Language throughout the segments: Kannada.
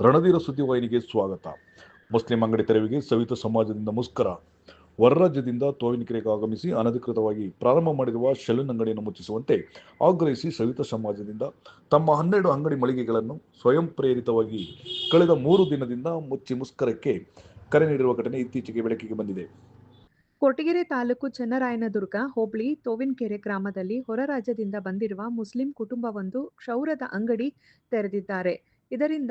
ರಣಧೀರ ಸುದ್ದಿವಾಹಿನಿಗೆ ಸ್ವಾಗತ. ಮುಸ್ಲಿಂ ಅಂಗಡಿ ತೆರವಿಗೆ ಸವಿತ ಸಮಾಜದಿಂದ ಮುಸ್ಕರ ಹೊರರಾಜ್ಯದಿಂದ ತೋವಿನಕೆರೆಗೆ ಆಗಮಿಸಿ ಅನಧಿಕೃತವಾಗಿ ಪ್ರಾರಂಭ ಮಾಡಿರುವ ಶೆಲೂನ್ ಅಂಗಡಿಯನ್ನು ಮುಚ್ಚಿಸುವಂತೆ ಆಗ್ರಹಿಸಿ ಸವಿತ ಸಮಾಜದಿಂದ ತಮ್ಮ ಹನ್ನೆರಡು ಅಂಗಡಿ ಮಳಿಗೆಗಳನ್ನು ಸ್ವಯಂ ಪ್ರೇರಿತವಾಗಿ ಕಳೆದ ಮೂರು ದಿನದಿಂದ ಮುಚ್ಚಿ ಮುಸ್ಕರಕ್ಕೆ ಕರೆ ನೀಡಿರುವ ಘಟನೆ ಇತ್ತೀಚೆಗೆ ಬೆಳಕಿಗೆ ಬಂದಿದೆ. ಕೊಟಗೆರೆ ತಾಲೂಕು ಚನ್ನರಾಯನದುರ್ಗ, ಹೋಬಳಿ ತೋವಿನಕೆರೆ ಗ್ರಾಮದಲ್ಲಿ ಹೊರ ರಾಜ್ಯದಿಂದ ಬಂದಿರುವ ಮುಸ್ಲಿಂ ಕುಟುಂಬವೊಂದು ಕ್ಷೌರದ ಅಂಗಡಿ ತೆರೆದಿದ್ದಾರೆ. ಇದರಿಂದ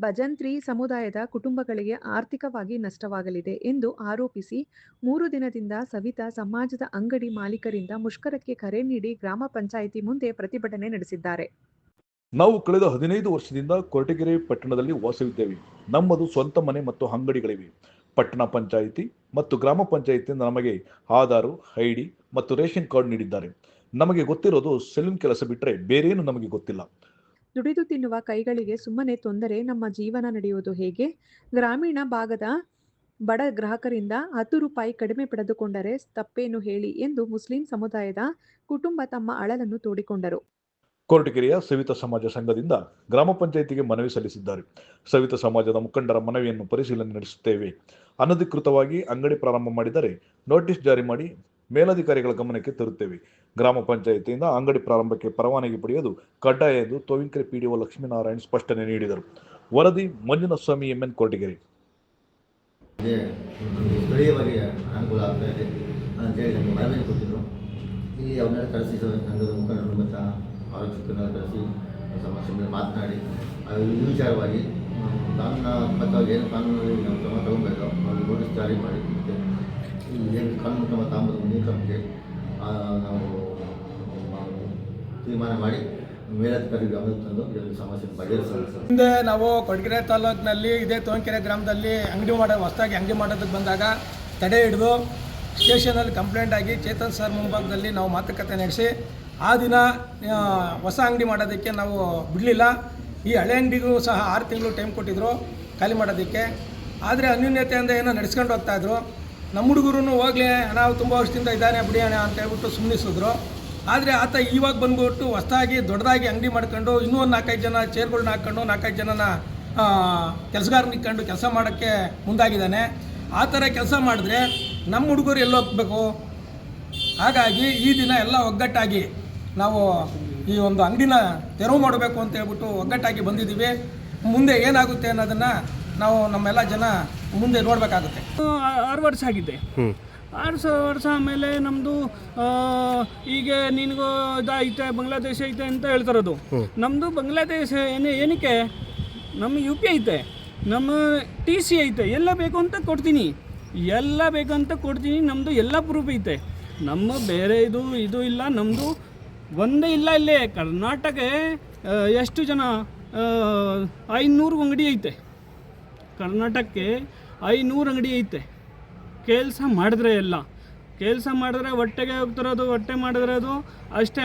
ಭಜಂತ್ರಿ ಸಮುದಾಯದ ಕುಟುಂಬಗಳಿಗೆ ಆರ್ಥಿಕವಾಗಿ ನಷ್ಟವಾಗಲಿದೆ ಎಂದು ಆರೋಪಿಸಿ ಮೂರು ದಿನದಿಂದ ಸವಿತಾ ಸಮಾಜದ ಅಂಗಡಿ ಮಾಲೀಕರಿಂದ ಮುಷ್ಕರಕ್ಕೆ ಕರೆ ನೀಡಿ ಗ್ರಾಮ ಪಂಚಾಯಿತಿ ಮುಂದೆ ಪ್ರತಿಭಟನೆ ನಡೆಸಿದ್ದಾರೆ. ನಾವು ಕಳೆದ ಹದಿನೈದು ವರ್ಷದಿಂದ ಕೊರಟಗೆರೆ ಪಟ್ಟಣದಲ್ಲಿ ವಾಸವಿದ್ದೇವೆ. ನಮ್ಮದು ಸ್ವಂತ ಮನೆ ಮತ್ತು ಅಂಗಡಿಗಳಿವೆ. ಪಟ್ಟಣ ಪಂಚಾಯಿತಿ ಮತ್ತು ಗ್ರಾಮ ಪಂಚಾಯಿತಿಯಿಂದ ನಮಗೆ ಆಧಾರು, ಐಡಿ ಮತ್ತು ರೇಷನ್ ಕಾರ್ಡ್ ನೀಡಿದ್ದಾರೆ. ನಮಗೆ ಗೊತ್ತಿರೋದು ಸೆಲೂನ್ ಕೆಲಸ ಬಿಟ್ಟರೆ ಬೇರೇನು ನಮಗೆ ಗೊತ್ತಿಲ್ಲ. ದುಡಿದು ತಿನ್ನುವ ಕೈಗಳಿಗೆ ಸುಮ್ಮನೆ ತೊಂದರೆ ನಮ್ಮ ಜೀವನ ನಡೆಯುವುದು ಹೇಗೆ? ಗ್ರಾಮೀಣ ಭಾಗದ ಬಡ ಗ್ರಾಹಕರಿಂದ ಹತ್ತು ರೂಪಾಯಿ ಕಡಿಮೆ ಪಡೆದುಕೊಂಡರೆ ತಪ್ಪೇನು ಹೇಳಿ ಎಂದು ಮುಸ್ಲಿಂ ಸಮುದಾಯದ ಕುಟುಂಬ ತಮ್ಮ ಅಳಲನ್ನು ತೋಡಿಕೊಂಡರು. ಕೊರಟಗೆರೆಯ ಸವಿತ ಸಮಾಜ ಸಂಘದಿಂದ ಗ್ರಾಮ ಪಂಚಾಯಿತಿಗೆ ಮನವಿ ಸಲ್ಲಿಸಿದ್ದಾರೆ. ಸವಿತ ಸಮಾಜದ ಮುಖಂಡರ ಮನವಿಯನ್ನು ಪರಿಶೀಲನೆ ನಡೆಸುತ್ತೇವೆ. ಅನಧಿಕೃತವಾಗಿ ಅಂಗಡಿ ಪ್ರಾರಂಭ ಮಾಡಿದರೆ ನೋಟಿಸ್ ಜಾರಿ ಮಾಡಿ ಮೇಲಧಿಕಾರಿಗಳ ಗಮನಕ್ಕೆ ತರುತ್ತೇವೆ. ಗ್ರಾಮ ಪಂಚಾಯಿತಿಯಿಂದ ಅಂಗಡಿ ಪ್ರಾರಂಭಕ್ಕೆ ಪರವಾನಗಿ ಪಡೆಯುವುದು ಕಡ್ಡಾಯ ಎಂದು ತೋವಿಂಕೆರೆ ಪಿಡಿಒ ಲಕ್ಷ್ಮೀನಾರಾಯಣ ಸ್ಪಷ್ಟನೆ ನೀಡಿದರು. ವರದಿ ಮಂಜುನಾಥ ಸ್ವಾಮಿ ಎಂಎನ್ ಮೇಲೆ ಮಾತನಾಡಿ ವಿಚಾರವಾಗಿ ಕಾನೂನ ಮತ್ತು ಏನು ಕ್ರಮ ಅವ್ರಿಗೆ ಮಾಡಿ ಮತ್ತು ಏನು ಕಾನೂನು ಕ್ರಮ ತಗೊಂಬೋದು ಕ್ರಮಕ್ಕೆ ನಾವು ತೀರ್ಮಾನ ಮಾಡಿ ಹಿಂದೆ ನಾವು ಕೊಡಗೆರೆ ತಾಲೂಕಿನಲ್ಲಿ ಇದೇ ತೋಂಕೆರೆ ಗ್ರಾಮದಲ್ಲಿ ಅಂಗಡಿ ಮಾಡೋ, ಹೊಸದಾಗಿ ಅಂಗಡಿ ಮಾಡೋದಕ್ಕೆ ಬಂದಾಗ ತಡೆ ಹಿಡಿದು ಸ್ಟೇಷನಲ್ಲಿ ಕಂಪ್ಲೇಂಟ್ ಆಗಿ ಚೇತನ್ ಸರ್ ಮುಂಭಾಗದಲ್ಲಿ ನಾವು ಮಾತುಕತೆ ನಡೆಸಿ, ಆ ದಿನ ಹೊಸ ಅಂಗಡಿ ಮಾಡೋದಕ್ಕೆ ನಾವು ಬಿಡಲಿಲ್ಲ. ಈ ಹಳೆ ಅಂಗಡಿಗೂ ಸಹ ಆರು ತಿಂಗಳು ಟೈಮ್ ಕೊಟ್ಟಿದ್ರು ಖಾಲಿ ಮಾಡೋದಕ್ಕೆ. ಆದರೆ ಅನ್ಯೂನ್ಯತೆಯಿಂದ ಏನೋ ನಡೆಸ್ಕೊಂಡು ಹೋಗ್ತಾಯಿದ್ರು ನಮ್ಮ ಹುಡುಗರು ಹೋಗ್ಲಿ ನಾವು ತುಂಬ ವರ್ಷದಿಂದ ಇದ್ದಾನೆ, ಬಿಡಿ ಅಣ್ಣ ಅಂತ ಹೇಳ್ಬಿಟ್ಟು ಸುಮ್ಮನಿಸಿದ್ರು ಆದರೆ ಆತ ಇವಾಗ ಬಂದ್ಬಿಟ್ಟು ಹೊಸದಾಗಿ, ದೊಡ್ಡದಾಗಿ ಅಂಗಡಿ ಮಾಡ್ಕೊಂಡು, ಇನ್ನೂ ಒಂದು ನಾಲ್ಕೈದು ಜನ ಚೇರ್ಗಳ್ನ ಹಾಕ್ಕೊಂಡು ನಾಲ್ಕೈದು ಜನನ ಕೆಲಸಗಾರನ ಇಟ್ಕೊಂಡು ಕೆಲಸ ಮಾಡೋಕ್ಕೆ ಮುಂದಾಗಿದ್ದಾನೆ. ಆ ಥರ ಕೆಲಸ ಮಾಡಿದ್ರೆ ನಮ್ಮ ಹುಡುಗರು ಎಲ್ಲಿ ಹೋಗ್ಬೇಕು? ಹಾಗಾಗಿ ಈ ದಿನ ಎಲ್ಲ ಒಗ್ಗಟ್ಟಾಗಿ ನಾವು ಈ ಒಂದು ಅಂಗಡಿನ ತೆರವು ಮಾಡಬೇಕು ಅಂತ ಹೇಳ್ಬಿಟ್ಟು ಒಗ್ಗಟ್ಟಾಗಿ ಬಂದಿದ್ದೀವಿ. ಮುಂದೆ ಏನಾಗುತ್ತೆ ಅನ್ನೋದನ್ನು ನಾವು ನಮ್ಮೆಲ್ಲ ಜನ ಮುಂದೆ ನೋಡಬೇಕಾಗುತ್ತೆ. ಆರು ವರ್ಷ ಆಗಿದೆ. ಆರು ಸಾವಿರ ವರ್ಷ ಆಮೇಲೆ ನಮ್ಮದು ಈಗ ನಿನಗೂ ಇದೈತೆ ಬಾಂಗ್ಲಾದೇಶ ಐತೆ ಅಂತ ಹೇಳ್ತಾರದು. ನಮ್ಮದು ಬಾಂಗ್ಲಾದೇಶ ಏನೇ ಏನಕ್ಕೆ? ನಮ್ಮ ಯು ಪಿ ಐತೆ ನಮ್ಮ ಟಿ ಸಿ ಐತೆ ಎಲ್ಲ ಬೇಕು ಅಂತ ಕೊಡ್ತೀನಿ. ಎಲ್ಲ ಬೇಕಂತ ಕೊಡ್ತೀನಿ ನಮ್ಮದು ಎಲ್ಲ ಪ್ರೂಫ್ ಐತೆ. ನಮ್ಮ ಬೇರೆ ಇದು ಇದು ಇಲ್ಲ ನಮ್ಮದು ಒಂದೇ ಇಲ್ಲ ಇಲ್ಲೇ. ಕರ್ನಾಟಕ ಎಷ್ಟು ಜನ ಐನೂರು ಅಂಗಡಿ ಐತೆ. ಕರ್ನಾಟಕಕ್ಕೆ ಐನೂರು ಅಂಗಡಿ ಐತೆ. ಕೆಲಸ ಮಾಡಿದ್ರೆ ಎಲ್ಲ. ಕೆಲಸ ಮಾಡಿದ್ರೆ ಹೊಟ್ಟೆಗೆ ಹೋಗ್ತಿರೋದು, ಹೊಟ್ಟೆ ಮಾಡಿದ್ರೆ ಅದು ಅಷ್ಟೇ.